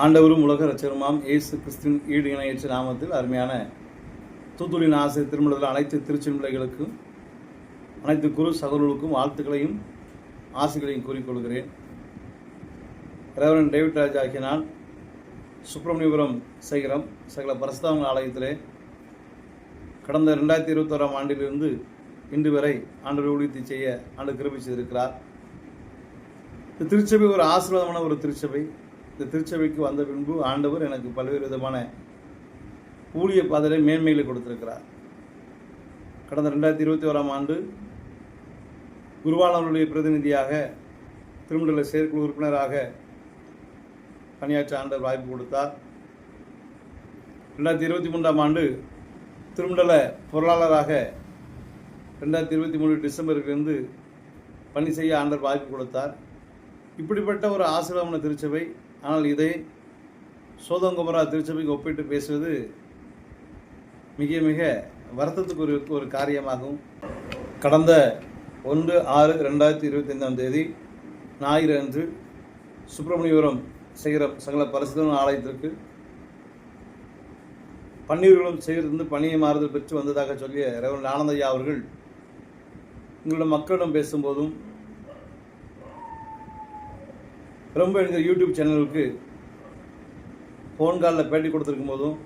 ஆண்டவரும் உலக ரச்சகருமாம் இயேசு கிறிஸ்தின் ஈடு இணையற்ற நாமத்தில் அருமையான தூத்துளின் ஆசிரியர் திருமணத்தில் அனைத்து திருச்செம்பிள்ளைகளுக்கும் அனைத்து குரு சகோதரர்களுக்கும் வாழ்த்துக்களையும் ஆசைகளையும் கூறிக்கொள்கிறேன். ரெவரன் டேவிட் ராஜ் ஆகிய நான் சுப்பிரமணியபுரம் சேகரம் சகல பரசுதாமன் ஆலயத்திலே கடந்த ரெண்டாயிரத்தி இருபத்தோராம் ஆண்டிலிருந்து இன்று வரை ஆண்டு ஊழியத்தை செய்ய ஆண்டு கிருபி செய்திருக்கிறார் திருச்சபை ஒரு ஆசீர்வாதமான ஒரு திருச்சபை. இந்த திருச்சபைக்கு வந்த பின்பு ஆண்டவர் எனக்கு பல்வேறு விதமான ஊழிய பாதலை மேன்மையில் கொடுத்திருக்கிறார். கடந்த ரெண்டாயிரத்தி இருபத்தி ஓராம் ஆண்டு குருவானவருடைய பிரதிநிதியாக திருமண்டல செயற்குழு உறுப்பினராக பணியாற்ற ஆண்டவர் வாய்ப்பு கொடுத்தார். ரெண்டாயிரத்தி இருபத்தி மூன்றாம் ஆண்டு திருமண்டல பொருளாளராக ரெண்டாயிரத்தி இருபத்தி மூணு டிசம்பரிலிருந்து பணி செய்ய ஆண்டவர் வாய்ப்பு கொடுத்தார். இப்படிப்பட்ட ஒரு ஆசீர்வாதமான திருச்சபை ஆனால் இதை சோதங்குமரா திருச்சபைக்கு ஒப்பிட்டு பேசுவது மிக மிக வருத்தத்துக்கு ஒரு ஒரு காரியமாகும். கடந்த ஒன்று ஆறு ரெண்டாயிரத்தி இருபத்தி ஐந்தாம் தேதி ஞாயிறு அன்று சுப்பிரமணியபுரம் செய்கிற சங்கல பரிசுத்தன ஆலயத்திற்கு பன்னீர்களும் செய்திருந்து பணியை மாறுதல் பெற்று வந்ததாக சொல்லிய ரெவன் ஆனந்தையா அவர்கள் எங்களுடைய மக்களிடம் பேசும்போதும் ரொம்ப என்கிற யூடியூப் சேனலுக்கு ஃபோன் காலில் பேட்டி கொடுத்துருக்கும் போதும்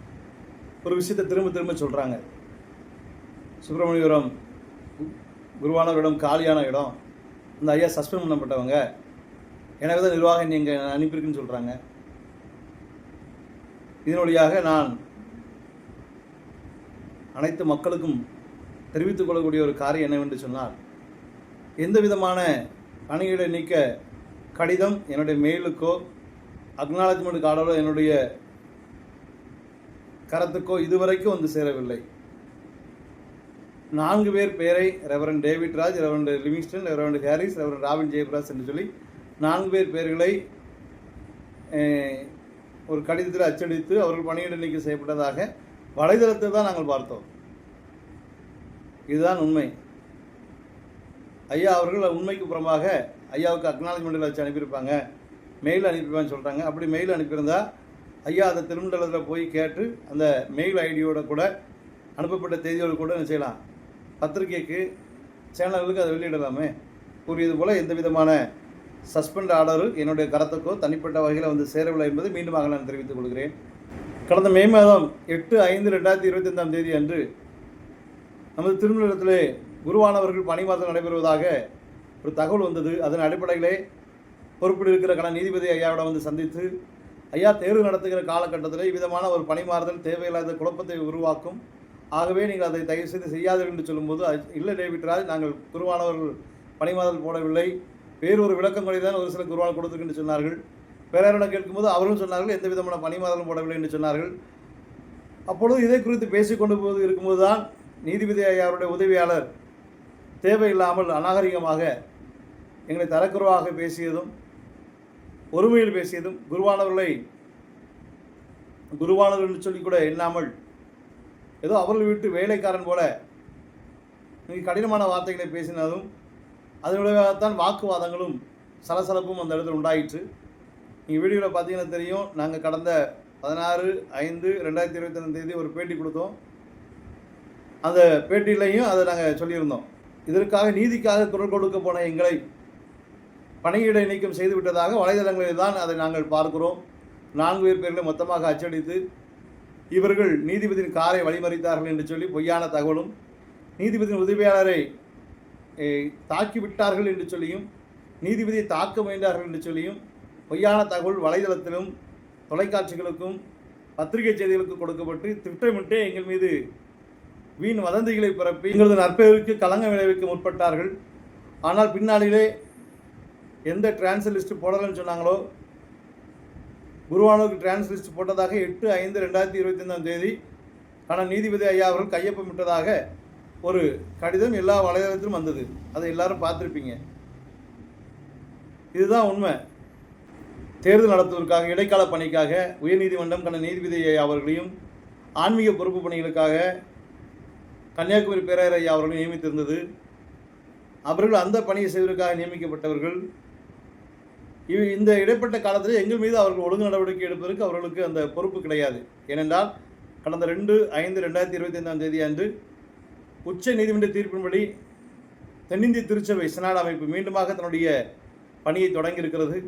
ஒரு விஷயத்தை திரும்ப திரும்ப சொல்கிறாங்க சுப்பிரமணியபுரம் குருவானவரிடம் காலியான இடம். இந்த ஐயா சஸ்பெண்ட் பண்ணப்பட்டவங்க. எனக்கு தான் நிர்வாகம் நீங்கள் அனுப்பியிருக்குன்னு சொல்கிறாங்க இதன் வழியாக நான் அனைத்து மக்களுக்கும் தெரிவித்துக் கொள்ளக்கூடிய ஒரு காரியம் என்னவென்று சொன்னால் எந்த விதமான பணிகளை நீக்க கடிதம் என்னுடைய மெயிலுக்கோ அக்னாலஜ்மெண்ட் கார்டோ என்னுடைய கரத்துக்கோ இதுவரைக்கும் வந்து சேரவில்லை. நான்கு பேர் பேரை reverend David Raj reverend Livingston reverend Harris reverend Robin Jayabiraj என்று சொல்லி நான்கு பேர் பேர்களை ஒரு கடிதத்தில் அச்சடித்து அவர்கள் பணியிட நீக்கம் செய்யப்பட்டதாக வலைதளத்தை தான் நாங்கள் பார்த்தோம். இதுதான் உண்மை. ஐயா அவர்கள் உண்மைக்கு புறமாக ஐயாவுக்கு அக்னாலஜ்மெண்ட்டில் வச்சு அனுப்பியிருப்பாங்க. மெயில் அனுப்பியிருப்பான்னு சொல்கிறாங்க அப்படி மெயில் அனுப்பியிருந்தா ஐயா அதை திருமண்டலத்தில் போய் கேட்டு அந்த மெயில் ஐடியோட கூட அனுப்பப்பட்ட தேதியோடு கூட என்ன செய்யலாம்? பத்திரிகைக்கு சேனல்களுக்கு அதை வெளியிடலாமே. கூறியது போல் எந்த விதமான சஸ்பெண்ட் ஆர்டரும் என்னுடைய கரத்துக்கோ தனிப்பட்ட வகையில் வந்து சேரவில்லை என்பது மீண்டும் நான் தெரிவித்துக் கொள்கிறேன். கடந்த மே மாதம் எட்டு ஐந்து ரெண்டாயிரத்தி இருபத்தி ஐந்தாம் தேதி அன்று நமது திருமணத்திலே குருவானவர்கள் பணி மாதம் நடைபெறுவதாக ஒரு தகவல் வந்தது. அதன் அடிப்படையிலே பொறுப்பில் இருக்கிற கல நீதிபதி ஐயாவிடம் வந்து சந்தித்து ஐயா தேர்வு நடத்துகிற காலகட்டத்தில் விதமான ஒரு பணிமாறுதல் தேவையில்லாத குழப்பத்தை உருவாக்கும். ஆகவே நீங்கள் அதை தயவு செய்து செய்யாதீர்கள் என்று சொல்லும்போது இல்லை டேவிட் ராஜ் நாங்கள் குருவானவர்கள் பணிமாறுதல் போடவில்லை. வேறு ஒரு விளக்கங்களை தான் ஒரு சில குருவான் கொடுத்துருக்குன்னு சொன்னார்கள். பேராரிடம் கேட்கும்போது அவர்களும் சொன்னார்கள் எந்த விதமான பணிமாறுதலும் போடவில்லை என்று சொன்னார்கள். அப்பொழுது இதை குறித்து பேசிக்கொண்டு போது இருக்கும்போது தான் நீதிபதி ஐயாருடைய உதவியாளர் தேவையில்லாமல் அநாகரிகமாக எங்களை தரக்குறவாக பேசியதும் ஒருமையில் பேசியதும் குருவானவர்களை குருவானவர்கள் என்று சொல்லி கூட எண்ணாமல் ஏதோ அவர்கள் வீட்டு வேலைக்காரன் போல மிக கடினமான வார்த்தைகளை பேசினதும் அதன் விளைவாகத்தான் வாக்குவாதங்களும் சலசலப்பும் அந்த இடத்துல உண்டாயிற்று. நீங்கள் வீடியோவில் பார்த்தீங்கன்னா தெரியும் நாங்கள் கடந்த பதினாறு ஐந்து ரெண்டாயிரத்தி இருபத்தி தேதி ஒரு பேட்டி கொடுத்தோம். அந்த பேட்டியிலையும் அதை நாங்கள் சொல்லியிருந்தோம். இதற்காக நீதிக்காக குரல் கொடுக்க போன எங்களை பணியிட நீக்கம் செய்து விட்டதாக வலைதளங்களில் தான் அதை நாங்கள் பார்க்கிறோம். நான்கு பேர் பேர்களை மொத்தமாக அச்சடித்து இவர்கள் நீதிபதியின் காரை வழிமறித்தார்கள் என்று சொல்லி பொய்யான தகவலும் நீதிபதியின் உதவியாளரை தாக்கிவிட்டார்கள் தாக்கி விட்டார்கள் என்று சொல்லியும் நீதிபதியை தாக்க முயன்றார்கள் என்று சொல்லியும் பொய்யான தகவல் வலைதளத்திலும் தொலைக்காட்சிகளுக்கும் பத்திரிகை செய்திகளுக்கு கொடுக்கப்பட்டு திட்டமிட்டே எங்கள் மீது வீண் வதந்திகளை பிறப்பி எங்களது நற்பெயருக்கு களங்கம் விளைவிக்க முற்பட்டார்கள். ஆனால் பின்னாளிலே எந்த டிரான்ஸ் லிஸ்ட் போடலன்னு சொன்னாங்களோ குருவானூருக்கு டிரான்ஸ் லிஸ்ட் போட்டதாக எட்டு ஐந்து ரெண்டாயிரத்தி இருபத்தி ஐந்தாம் தேதி ஆனால் நீதிபதி ஐயா அவர்கள் கையொப்பமிட்டதாக ஒரு கடிதம் எல்லா வலைதளத்திலும் வந்தது. அதை எல்லாரும் பார்த்துருப்பீங்க. இதுதான் உண்மை. தேர்தல் நடத்துவதற்காக இடைக்கால பணிக்காக உயர்நீதிமன்றம் கண்ட நீதிபதி ஐயா அவர்களையும் ஆன்மீக பொறுப்பு பணிகளுக்காக கன்னியாகுமரி பேரர் ஐயா அவர்கள் நியமித்திருந்தது. அவர்கள் அந்த பணியை செய்வதற்காக நியமிக்கப்பட்டவர்கள் இந்த இடைப்பட்ட காலத்தில் எங்கள் மீது அவர்கள் ஒழுங்கு நடவடிக்கை எடுப்பதற்கு அவர்களுக்கு அந்த பொறுப்பு கிடையாது. ஏனென்றால் கடந்த ரெண்டு ஐந்து ரெண்டாயிரத்தி இருபத்தி ஐந்தாம் தேதி அன்று உச்ச நீதிமன்ற தீர்ப்பின்படி தென்னிந்திய திருச்சபை சினாட் அமைப்பு மீண்டுமாக தன்னுடைய பணியை தொடங்கியிருக்கிறது.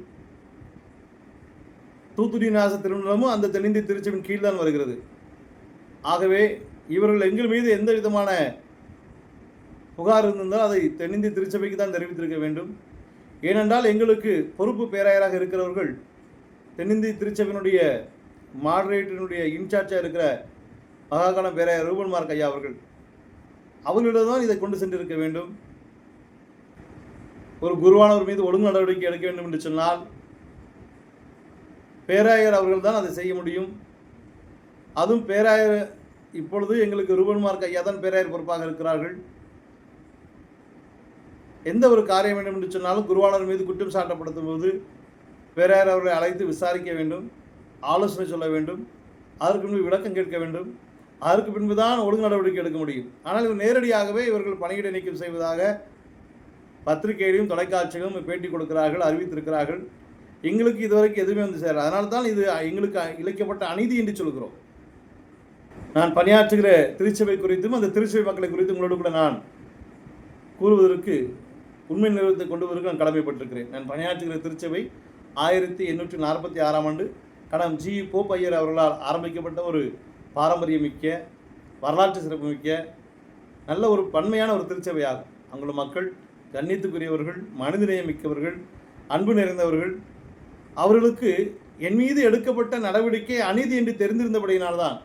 தூத்துக்குடி நாச திருமணமும் அந்த தென்னிந்திய திருச்சபையின் கீழ்தான் வருகிறது. ஆகவே இவர்கள் எங்கள் மீது எந்த விதமான புகார் இருந்திருந்தால் அதை தென்னிந்திய திருச்சபைக்கு தான் தெரிவித்திருக்க வேண்டும். ஏனென்றால் எங்களுக்கு பொறுப்பு பேராயராக இருக்கிறவர்கள் தென்னிந்திய திருச்சபையினுடைய மாடரேட்டரினுடைய இன்சார்ஜாக இருக்கிற மகாகாலம் பேராயர் ரூபன் மார்க் ஐயா அவர்கள் அவர்களிடம் தான் இதை கொண்டு சென்றிருக்க வேண்டும். ஒரு குருவானவர் மீது ஒழுங்கு நடவடிக்கை எடுக்க வேண்டும் என்று சொன்னால் பேராயர் அவர்கள் தான் அதை செய்ய முடியும். அதுவும் பேராயர் இப்பொழுது எங்களுக்கு ரூபன் மார்க் ஐயா தான் பேராயர் பொறுப்பாக இருக்கிறார்கள். எந்த ஒரு காரியம் வேண்டும் என்று சொன்னாலும் குருவானர் மீது குற்றம் சாட்டப்படுத்தும் போது பேராயர் அவர்களை அழைத்து விசாரிக்க வேண்டும் ஆலோசனை சொல்ல வேண்டும் அதற்கு பின்பு விளக்கம் கேட்க வேண்டும் அதற்கு பின்பு தான் ஒழுங்கு நடவடிக்கை எடுக்க முடியும். ஆனால் இவர் நேரடியாகவே இவர்கள் பணியிட நீக்கம் செய்வதாக பத்திரிகையிலும் தொலைக்காட்சியிலும் பேட்டி கொடுக்கிறார்கள் அறிவித்திருக்கிறார்கள். எங்களுக்கு இதுவரைக்கும் எதுவுமே வந்து சேர அதனால தான் இது எங்களுக்கு இழைக்கப்பட்ட அநீதி என்று சொல்கிறோம். நான் பணியாற்றுகிற திருச்சபை குறித்தும் அந்த திருச்சபை மக்களை குறித்தும் உங்களோடு கூட நான் கூறுவதற்கு உண்மை நிறுவனத்தை கொண்டு வருவதற்கு நான் கடமைப்பட்டிருக்கிறேன். நான் பணியாற்றுகிற திருச்சபை ஆயிரத்தி எண்ணூற்றி நாற்பத்தி ஆறாம் ஆண்டு கடம் ஜி. போப் ஐயர் அவர்களால் ஆரம்பிக்கப்பட்ட ஒரு பாரம்பரியமிக்க வரலாற்று சிறப்புமிக்க நல்ல ஒரு பன்மையான ஒரு திருச்சபை ஆகும் அங்குள்ள மக்கள் கண்ணியத்துக்குரியவர்கள் மனிதநேயம் மிக்கவர்கள் அன்பு நிறைந்தவர்கள் அவர்களுக்கு என் மீது எடுக்கப்பட்ட நடவடிக்கை அநீதி என்று தெரிந்திருந்தபடியினால்தான்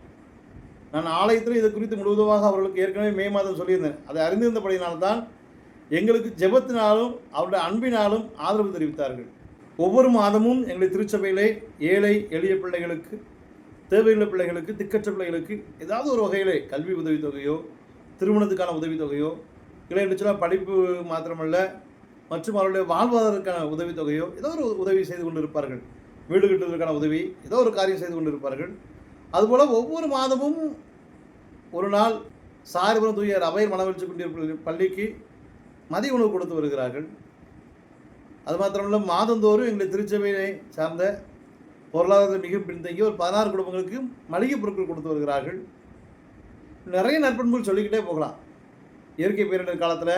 நான் ஆலயத்தில் இது குறித்து முழுவதுமாக அவர்களுக்கு ஏற்கனவே மே மாதம் சொல்லியிருந்தேன். அதை அறிந்திருந்தபடியினால்தான் எங்களுக்கு ஜெபத்தினாலும் அவருடைய அன்பினாலும் ஆதரவு தெரிவித்தார்கள். ஒவ்வொரு மாதமும் எங்களுடைய திருச்சபையிலே ஏழை எளிய பிள்ளைகளுக்கு தேவையுள்ள பிள்ளைகளுக்கு திக்கற்ற பிள்ளைகளுக்கு ஏதாவது ஒரு வகையிலே கல்வி உதவித்தொகையோ திருமணத்துக்கான உதவித்தொகையோ இல்லை என்று படிப்பு மாத்திரமல்ல மற்றும் அவருடைய வாழ்வாதாரத்துக்கான உதவித்தொகையோ ஏதோ ஒரு உதவி செய்து கொண்டு இருப்பார்கள் வீடு கட்டுவதற்கான உதவி ஏதோ ஒரு காரியம் செய்து கொண்டு இருப்பார்கள் அதுபோல் ஒவ்வொரு மாதமும் ஒரு நாள் சாரிபுரம் தூய அபயர் மனவெழுச்சி கொண்டிருப்ப பள்ளிக்கு மதிய உணவு கொடுத்து வருகிறார்கள். அது மாத்திரமல்ல மாதந்தோறும் எங்களை திருச்சபையை சார்ந்த பொருளாதாரத்தில் மிக பின்தங்கி ஒரு பதினாறு குடும்பங்களுக்கு மளிகை பொருட்கள் கொடுத்து வருகிறார்கள். நிறைய நற்பண்புகள் சொல்லிக்கிட்டே போகலாம். இயற்கை பேரிடர் காலத்தில்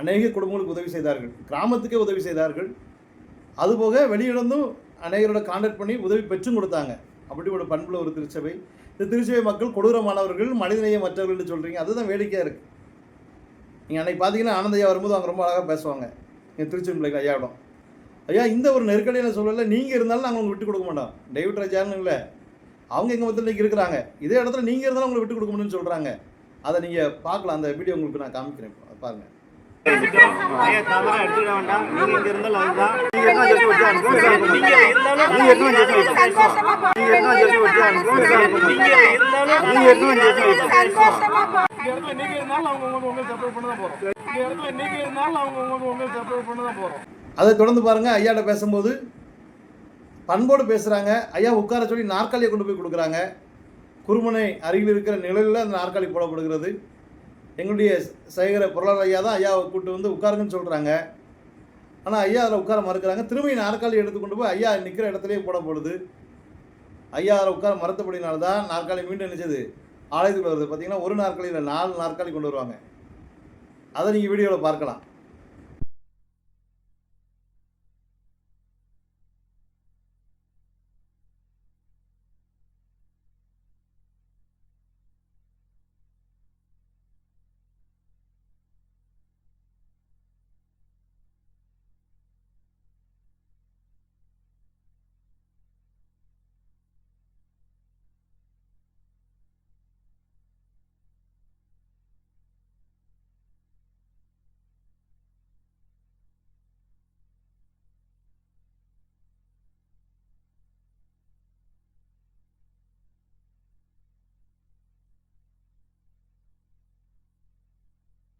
அநேக குடும்பங்களுக்கு உதவி செய்தார்கள். கிராமத்துக்கே உதவி செய்தார்கள். அதுபோக வெளியிடந்தும் அநேகரோட கான்டாக்ட் பண்ணி உதவி பெற்றும் கொடுத்தாங்க. அப்படி ஒரு பண்புள்ள ஒரு திருச்சபை. இந்த திருச்சபை மக்கள் கொடூரமானவர்கள் மனிதநேயம் மற்றவர்கள் சொல்கிறீங்க அதுதான் வேடிக்கையாக இருக்குது நீங்கள் அன்றைக்கி பார்த்தீங்கன்னா ஆனந்தையா வரும்போது அவங்க ரொம்ப அழகாக பேசுவாங்க. எங்கள் திருச்சி பிள்ளைங்க ஐயாவிடம் ஐயா இந்த ஒரு நெருக்கடியில் சொல்லலை. நீங்கள் இருந்தாலும் நாங்கள் உங்களுக்கு விட்டு கொடுக்க மாட்டோம். டேவிட் ராஜான்னு இல்லை. அவங்க எங்கள் மொத்தத்தில் இன்றைக்கி இருக்கிறாங்க. இதே இடத்துல நீங்கள் இருந்தாலும் உங்களுக்கு விட்டு கொடுக்க முடியும்னு சொல்கிறாங்க அதை நீங்கள் பார்க்கலாம். அந்த வீடியோ உங்களுக்கு நான் காமிக்கிறேன். இப்போ. பாருங்கள். நீங்க இருந்தாலும் இந்த இடத்துல நீங்க இருந்தாலும் அவங்க உங்களுக்கு சப்போர்ட் பண்ண தான் போறோம். இந்த இடத்துல நீங்க இருந்தாலும் அவங்க உங்களுக்கு சப்போர்ட் பண்ண தான் போறோம். அதை தொடர்ந்து பாருங்கள் ஐயாட்ட பேசும்போது பண்போடு பேசுகிறாங்க ஐயா உட்கார சொல்லி நாற்காலியை கொண்டு போய் கொடுக்குறாங்க. குருமனை அருகில் இருக்கிற நிழலில் அந்த நாற்காலி போடப்படுகிறது. எங்களுடைய சேகர பொருளாதார ஐயா தான் ஐயாவை கூட்டு வந்து உட்காருங்கன்னு சொல்கிறாங்க ஆனால் ஐயா அதில் உட்கார மறுக்கிறாங்க. திரும்பி நாற்காலி எடுத்து கொண்டு போய் ஐயா நிற்கிற இடத்துலையே போடப்படுது. ஐயா அதில் உட்கார மறுத்தபடினால தான் நாற்காலி மீண்டும் நினைச்சது. ஆலயத்துக்குள்ள வருது. பார்த்தீங்கன்னா ஒரு நாற்காலியில் நாலு நாற்காலி கொண்டு வருவாங்க. அதை நீங்கள் வீடியோவில் பார்க்கலாம்.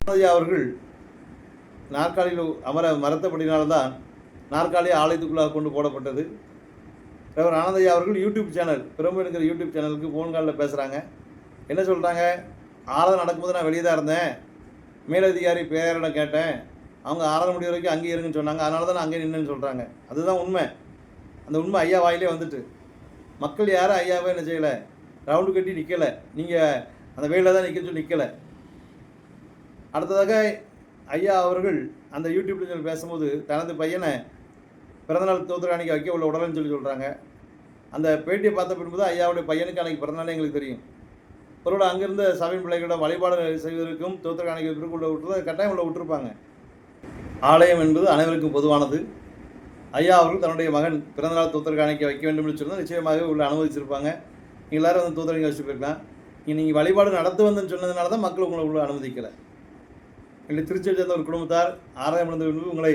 அவர்கள் நாற்காலியில் அமர மறுத்தபடினால்தான் நாற்காலி ஆலயத்துக்குள்ளாக கொண்டு போடப்பட்டது. ரெவர் ஆனந்தையா அவர்கள் யூடியூப் சேனல் பிரம்பு இருக்கிற யூடியூப் சேனலுக்கு ஃபோன் காலில் பேசுகிறாங்க என்ன சொல்கிறாங்க ஆராதனை நடக்கும்போது நான் வெளியே தான் இருந்தேன். மேலதிகாரி பேரிடம் கேட்டேன். அவங்க ஆறரை மணி வரைக்கும் அங்கேயே இருங்கன்னு சொன்னாங்க. அதனால தான் நான் அங்கேயே நின்றுன்னு சொல்கிறாங்க அதுதான் உண்மை. அந்த உண்மை ஐயா வாயிலே வந்துட்டு. மக்கள் யாரும் ஐயாவே என்ன செய்யலை? ரவுண்டு கட்டி நிற்கலை நீங்கள் அந்த வெயிலில் தான் நிற்க சொல்லி நிற்கலை அடுத்ததாக ஐயா அவர்கள் அந்த யூடியூப்ல சேனல் பேசும்போது தனது பையனை பிறந்தநாள் தோத்துராணிக்கு வைக்க உள்ள உடலன்னு சொல்லி சொல்கிறாங்க அந்த பேட்டியை பார்த்த பின்பு ஐயாவுடைய பையனுக்கு அன்றைக்கி பிறந்தநாளே எங்களுக்கு தெரியும். ஒருவேளை அங்கிருந்த சபையின் பிள்ளைகளோட வழிபாடு செய்வதற்கும் தோத்துராணிக்கு உள்ள விட்டுறது கட்டாயம் உள்ள விட்டுருப்பாங்க. ஆலயம் என்பது அனைவருக்கும் பொதுவானது. ஐயா அவர்கள் தன்னுடைய மகன் பிறந்தநாள் தோத்திரக்காணிக்க வைக்க வேண்டும் என்று சொன்னால் நிச்சயமாக உள்ள அனுமதிச்சிருப்பாங்க. நீங்கள் எல்லாரும் வந்து தோத்திரங்க வச்சு போயிருக்கலாம். நீங்கள் வழிபாடு நடத்து வந்துன்னு சொன்னதுனால தான் மக்கள் உங்களை உள்ள அனுமதிக்கலை. இல்லை திருச்சியை சேர்ந்த ஒரு குடும்பத்தார் ஆறாயிரம் இழந்த பின்பு உங்களை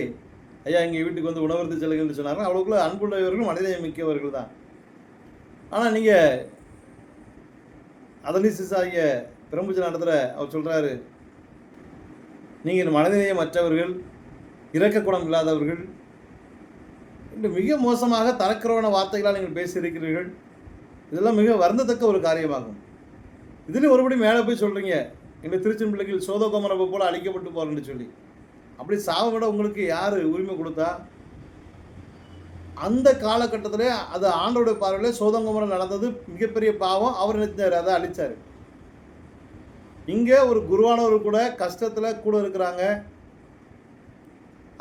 ஐயா எங்கள் வீட்டுக்கு வந்து உணவருந்து செல்லுங்கள் என்று சொன்னார்கள். அவ்வளோக்குள்ள அன்புள்ளவர்களும் மனிதநேயம் மிக்கவர்கள் தான். ஆனால் நீங்கள் அதலிசிஸ் ஆகிய பிரம்புஜ நடத்துகிற அவர் சொல்கிறாரு நீங்கள் மனிதநேயம் அற்றவர்கள் இரக்கக்குணம் இல்லாதவர்கள் என்று மிக மோசமாக தரக்குறவன வார்த்தைகளால் நீங்கள் பேசியிருக்கிறீர்கள். இதெல்லாம் மிக வருந்தத்தக்க ஒரு காரியமாகும். இதுலேயும் ஒருபடி மேலே போய் சொல்கிறீங்க எங்கள் திருச்சின் பிள்ளைகள் சோதகோமரப்பை போல் அழிக்கப்பட்டு போகிறேன்னு சொல்லி. அப்படி சாவை விட உங்களுக்கு யார் உரிமை கொடுத்தா? அந்த காலகட்டத்தில் அது ஆண்டோடைய பார்வையில் சோதங்கமரம் நடந்தது. மிகப்பெரிய பாவம். அவர் நினைச்சார் அதை அழிச்சார். இங்கே ஒரு குருவானவர் கூட கஷ்டத்தில் கூட இருக்கிறாங்க.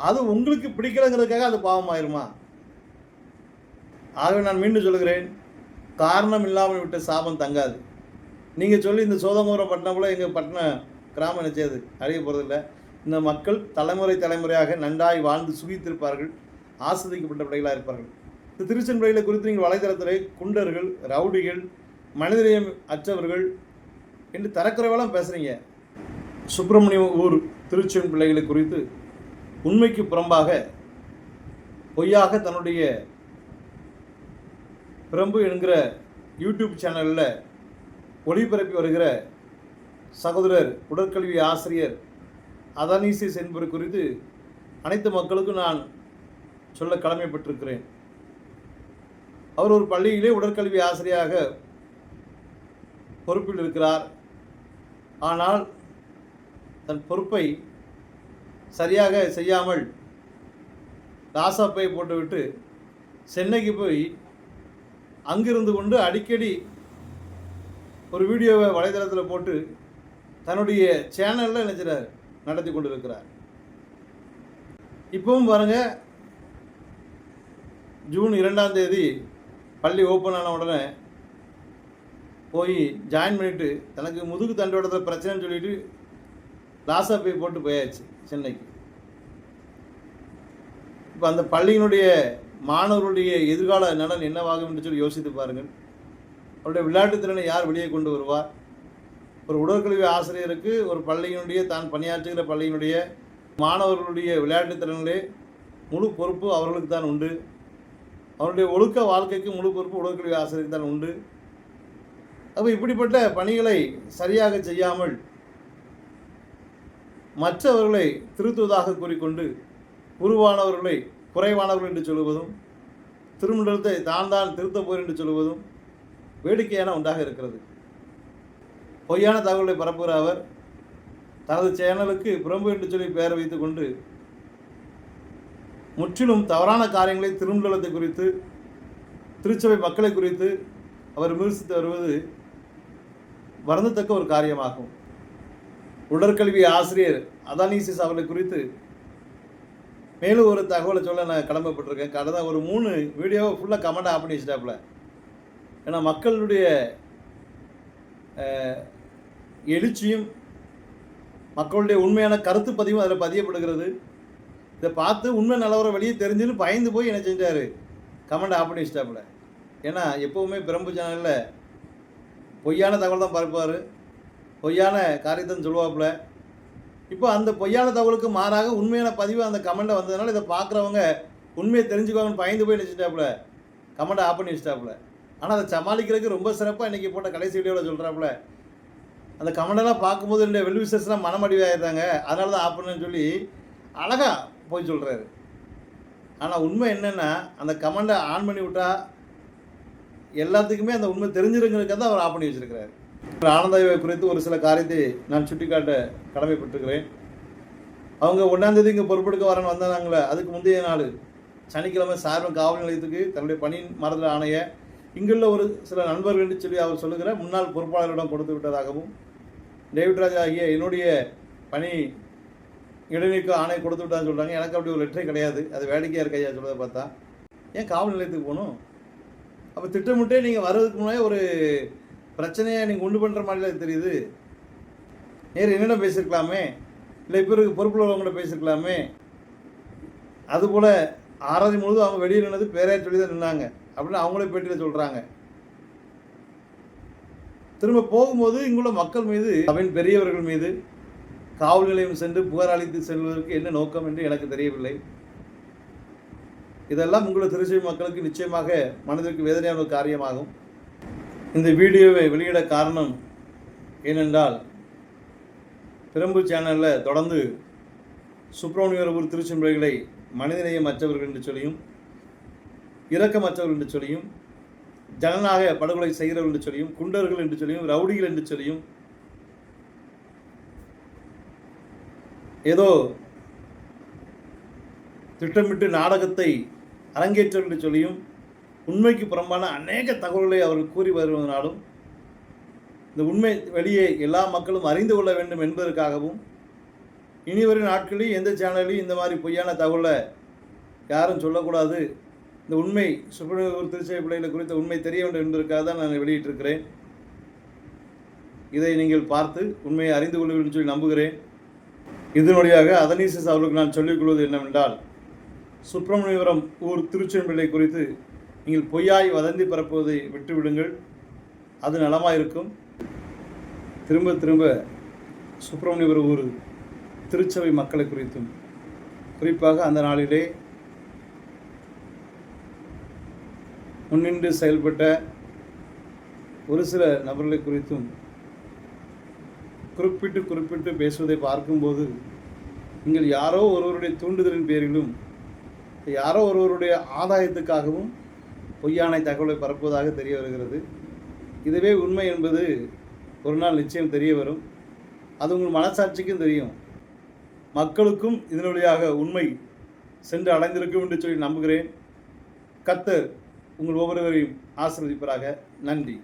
அது உங்களுக்கு பிடிக்கலைங்கிறதுக்காக அது பாவம் ஆயிருமா ஆகவே நான் மீண்டும் சொல்கிறேன் காரணம் இல்லாமல் விட்ட சாபம் தங்காது. நீங்கள் சொல்லி இந்த சோதமூரம் பட்டினம் எங்கள் பட்டினம் கிராமம் நினைச்சது அறிய போகிறதில்ல இந்த மக்கள் தலைமுறை தலைமுறையாக நன்றாய் வாழ்ந்து சுகித்திருப்பார்கள் ஆஸ்வதிக்கப்பட்ட பிள்ளைகளாக இருப்பார்கள். இந்த திருச்சென் பிள்ளைகளை குறித்து நீங்கள் வலைதளத்தில் குண்டர்கள் ரவுடிகள் மனிதநேயம் அற்றவர்கள் என்று தரக்குறைவெல்லாம் பேசுகிறீங்க சுப்பிரமணியம் ஊர் திருச்சென் பிள்ளைகளை குறித்து உண்மைக்கு புறம்பாக பொய்யாக தன்னுடைய பிரம்பு என்கிற யூடியூப் சேனலில் ஒளிபரப்பி வருகிற சகோதரர் உடற்கல்வி ஆசிரியர் அதனீசிஸ் என்பவர் குறித்து அனைத்து மக்களுக்கும் நான் சொல்ல கடமைப்பட்டிருக்கிறேன். அவர் ஒரு பள்ளியிலே உடற்கல்வி ஆசிரியராக பொறுப்பில் இருக்கிறார். ஆனால் தன் பொறுப்பை சரியாக செய்யாமல் ராசாப்பை போட்டுவிட்டு சென்னைக்கு போய் அங்கிருந்து கொண்டு அடிக்கடி ஒரு வீடியோவை வலைதளத்தில் போட்டு தன்னுடைய சேனலில் நினைச்சிறார் நடத்தி கொண்டு இருக்கிறார் இப்பவும் பாருங்க ஜூன் இரண்டாம் தேதி பள்ளி ஓப்பன் ஆன உடனே போய் ஜாயின் பண்ணிவிட்டு தனக்கு முதுகு தண்டோடத்தில் பிரச்சனைன்னு சொல்லிட்டு லாஸாக போய் போட்டு போயாச்சு சென்னைக்கு. இப்போ அந்த பள்ளியினுடைய மாணவர்களுடைய எதிர்கால நலன் என்னவாகும் என்று சொல்லி யோசித்து பாருங்கள். அவருடைய விளையாட்டுத் திறனை யார் வெளியே கொண்டு வருவார் ஒரு உடற்கல்வி ஆசிரியருக்கு ஒரு பள்ளியினுடைய தான் பணியாற்றுகிற பள்ளியினுடைய மாணவர்களுடைய விளையாட்டுத் திறனிலே முழு பொறுப்பு அவர்களுக்கு தான் உண்டு. அவருடைய ஒழுக்க வாழ்க்கைக்கு முழு பொறுப்பு உடற்கல்வி ஆசிரியருக்கு தான் உண்டு. அப்போ இப்படிப்பட்ட பணிகளை சரியாக செய்யாமல் மற்றவர்களை திருத்துவதாக கூறிக்கொண்டு உருவானவர்களை குறைவானவர்கள் என்று சொல்லுவதும் திருமண்டலத்தை தான் தான் திருத்தப் போர் என்று சொல்லுவதும் வேடிக்கையான ஒன்றாக இருக்கிறது. பொய்யான தகவலை பரப்புகிற அவர் தனது சேனலுக்கு பிரம்பு என்று சொல்லி பெயர் வைத்து கொண்டு முற்றிலும் தவறான காரியங்களை திருமண்டலத்தை குறித்து திருச்சபை மக்களை குறித்து அவர் விமர்சித்து வருவது வருந்தத்தக்க ஒரு காரியமாகும். உடற்கல்வி ஆசிரியர் அதானிசிஸ் அவர்களை குறித்து மேலும் ஒரு தகவலை சொல்ல நான் கடமைப்பட்டிருக்கேன். கடந்த ஒரு மூணு வீடியோவை ஃபுல்லாக கமெண்ட் ஆஃப் பண்ணி வச்சிட்டாப்புல ஏன்னா மக்களுடைய எழுச்சியும் மக்களுடைய உண்மையான கருத்து பதிவும் அதில் பதியப்படுகிறது. இதை பார்த்து உண்மை நிலவரம் வெளியே தெரிஞ்சுன்னு பயந்து போய் என்ன செஞ்சார்? கமெண்ட் ஆஃப் பண்ணி வச்சிட்டாப்புல. ஏன்னா எப்போவுமே பிரம்பு சேனலில் பொய்யான தகவல் தான் பரப்புவார். பொய்யான காரியத்தை சொல்லுவாப்புல. இப்போ அந்த பொய்யான தகவலுக்கு மாறாக உண்மையான பதிவு அந்த கமெண்ட்டை வந்ததுனால இதை பார்க்குறவங்க உண்மையை தெரிஞ்சுக்குவாங்கன்னு பயந்து போய் நினச்சிட்டாப்புல கமெண்ட்டை ஆப் பண்ணி வச்சிட்டாப்புல. ஆனால் அதை சமாளிக்கிறதுக்கு ரொம்ப சிறப்பாக இன்றைக்கி போட்ட கடைசி வீடியோவில் சொல்கிறாப்புல அந்த கமெண்டெல்லாம் பார்க்கும்போது என்னுடைய வெல்விசஸ்லாம் மனமடிவாயிருந்தாங்க அதனால தான் ஆஃப் சொல்லி அழகாக போய் சொல்கிறாரு ஆனால் உண்மை என்னென்னா அந்த கமெண்டை ஆன் பண்ணி விட்டா எல்லாத்துக்குமே அந்த உண்மை தெரிஞ்சிருங்கிறதுக்கு தான் அவர் ஆஃப் பண்ணி வச்சுருக்கிறார். ஆனந்தாவை குறித்து ஒரு சில காரியத்தை நான் சுட்டிக்காட்ட கடமைப்பட்டிருக்கிறேன். அவங்க ஒன்றாந்தேதி இங்கே பொறுப்பெடுக்க வரேன்னு வந்தாங்களே அதுக்கு முந்தைய நாள் சனிக்கிழமை சார்பன் காவல் நிலையத்துக்கு தன்னுடைய பணி மரத்தில் ஆணைய இங்குள்ள ஒரு சில நண்பர்கள் என்று சொல்லி அவர் சொல்லுகிற முன்னாள் பொறுப்பாளரிடம் கொடுத்து விட்டதாகவும் டேவிட் ராஜா ஆகிய என்னுடைய பணி இடைநீக்க ஆணை கொடுத்து விட்டான்னு சொல்கிறாங்க எனக்கு அப்படி ஒரு லெட்டரே கிடையாது. அது வேடிக்கையாக இருக்கு ஐயா பார்த்தா ஏன் காவல் நிலையத்துக்கு போகணும்? அப்போ திட்டமிட்டே நீங்கள் வர்றதுக்கு முன்னாடி ஒரு பிரச்சனையை நீங்கள் உண்டு பண்ணுற மாதிரி எனக்கு தெரியுது. நேர் என்னிடம் பேசியிருக்கலாமே. இல்லை இப்போ இருக்க பொறுப்பில் உள்ளவங்கள்ட்ட பேசியிருக்கலாமே. அதுபோல் ஆறாவது முழுதும் அவங்க வெளியில் நின்னது பேரையார் சொல்லி தான் நின்னாங்க. அப்படின்னு அவங்களே பேட்டியில் சொல்கிறாங்க திரும்ப போகும்போது இங்குள்ள மக்கள் மீது அவன் பெரியவர்கள் மீது காவல் நிலையம் சென்று புகார் அளித்து செல்வதற்கு என்ன நோக்கம் என்று எனக்கு தெரியவில்லை. இதெல்லாம் உங்களை திருச்சி மக்களுக்கு நிச்சயமாக மனதிற்கு வேதனையான ஒரு காரியமாகும். இந்த வீடியோவை வெளியிட காரணம் ஏனென்றால் பிரம்பு சேனலில் தொடர்ந்து சுப்பிரமணியர் திருச்செம்பைகளை மனிதநேயம் அற்றவர்கள் என்று சொல்லியும் இரக்கமற்றவர்கள் என்று சொல்லியும் ஜனநாயக படுகொலை செய்கிறவர்கள் என்று சொல்லியும் குண்டர்கள் என்று சொல்லியும் ரவுடிகள் என்று சொல்லியும் ஏதோ திட்டமிட்டு நாடகத்தை அரங்கேற்றவர் என்று சொல்லியும் உண்மைக்கு புறம்பான அநேக தகவல்களை அவர்கள் கூறி வருவதனாலும் இந்த உண்மை வெளியே எல்லா மக்களும் அறிந்து கொள்ள வேண்டும் என்பதற்காகவும் இனிவரும் நாட்களில் எந்த சேனல்லையும் இந்த மாதிரி பொய்யான தகவலை யாரும் சொல்லக்கூடாது இந்த உண்மை சுப்பிரமணியூர் திருச்செய் பிள்ளைகளை குறித்த உண்மை தெரிய வேண்டும் என்பதற்காக தான் நான் வெளியிட்டிருக்கிறேன். இதை நீங்கள் பார்த்து உண்மையை அறிந்து கொள்ள வேண்டும் சொல்லி நம்புகிறேன். இதனுடையாக அதனீசஸ் அவர்களுக்கு நான் சொல்லிக் கொள்வது என்னவென்றால் சுப்பிரமணியபுரம் ஊர் திருச்செம்பிள்ளை குறித்து நீங்கள் பொய்யாய் வதந்தி பரப்புவதை விட்டுவிடுங்கள். அது நலமாக இருக்கும் திரும்ப திரும்ப சுப்பிரமணியபுரம் ஊர் திருச்சபை மக்களை குறித்தும் குறிப்பாக அந்த நாளிலே முன்னின்று செயல்பட்ட ஒரு சில நபர்களை குறித்தும் குறிப்பிட்டு குறிப்பிட்டு பேசுவதை பார்க்கும்போது நீங்கள் யாரோ ஒருவருடைய தூண்டுதலின் பேரிலும் யாரோ ஒருவருடைய ஆதாயத்துக்காகவும் பொய்யானை தகவலை பரப்புவதாக தெரிய வருகிறது. இதுவே உண்மை என்பது ஒரு நாள் நிச்சயம் தெரிய வரும். அது உங்கள் மனசாட்சிக்கும் தெரியும். மக்களுக்கும் இதன் வழியாக உண்மை சென்று அடைந்திருக்கும் என்று சொல்லி நம்புகிறேன். கத்தர் உங்கள் ஒவ்வொருவரையும் ஆசிர்வதிப்பதாக நன்றி.